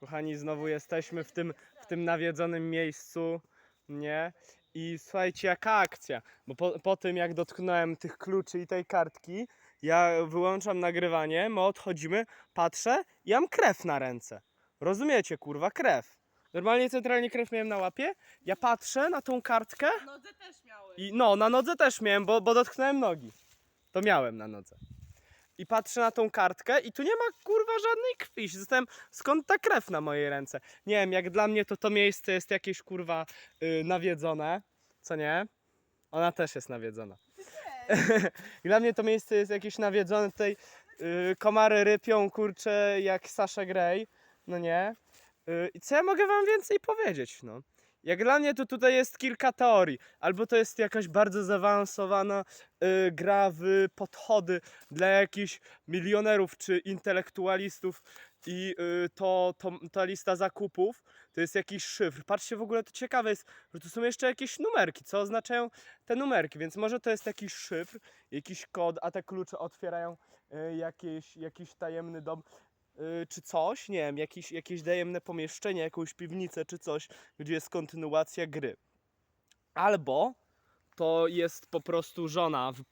Kochani, znowu jesteśmy w tym, w tym nawiedzonym miejscu, nie? I słuchajcie, jaka akcja, bo po, po tym jak dotknąłem tych kluczy i tej kartki, ja wyłączam nagrywanie, my odchodzimy, patrzę i mam krew na ręce. Rozumiecie, kurwa, krew. Normalnie centralnie krew miałem na łapie, ja patrzę na tą kartkę Nodze też miały. i no, na nodze też miałem, bo, bo dotknąłem nogi. To miałem na nodze. I patrzę na tą kartkę i tu nie ma kurwa żadnej krwi. Zastanawiam, skąd ta krew na mojej ręce. Nie wiem, jak dla mnie to to miejsce jest jakieś kurwa y, nawiedzone. Co nie? Ona też jest nawiedzona. Dla mnie to miejsce jest jakieś nawiedzone. Tutaj y, komary rypią, kurczę, jak Sasha Grey. No nie? Y, I co ja mogę wam więcej powiedzieć, no? Jak dla mnie to tutaj jest kilka teorii. Albo to jest jakaś bardzo zaawansowana y, gra w podchody dla jakichś milionerów czy intelektualistów i y, to, to, ta lista zakupów to jest jakiś szyfr. Patrzcie, w ogóle to ciekawe jest, że tu są jeszcze jakieś numerki. Co oznaczają te numerki? Więc może to jest jakiś szyfr, jakiś kod, a te klucze otwierają y, jakiś, jakiś tajemny dom czy coś, nie wiem, jakieś, jakieś tajemne pomieszczenie, jakąś piwnicę czy coś, gdzie jest kontynuacja gry. Albo to jest po prostu żona w, w,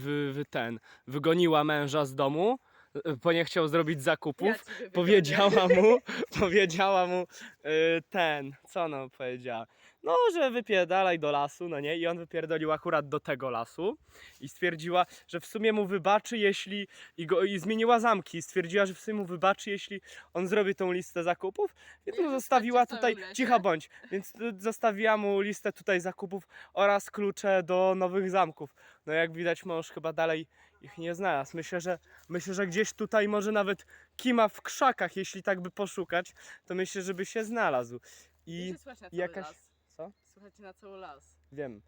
w, w ten, wygoniła męża z domu, y, bo nie chciał zrobić zakupów. Ja powiedziała mu, powiedziała mu y, ten, co ona powiedziała? No, że wypierdalaj do lasu, no nie? I on wypierdolił akurat do tego lasu i stwierdziła, że w sumie mu wybaczy, jeśli i, go, i zmieniła zamki. I stwierdziła, że w sumie mu wybaczy, jeśli on zrobi tą listę zakupów. Więc że zostawiła tutaj, cicha bądź, więc y, zostawiła mu listę tutaj zakupów oraz klucze do nowych zamków. No jak widać, mąż chyba dalej ich nie znalazł. Myślę, że myślę, że gdzieś tutaj może nawet kima w krzakach, jeśli tak by poszukać, to myślę, żeby się znalazł. I Wiecie, słychać na cały jakaś- las. co? Słuchajcie na cały las. Wiem.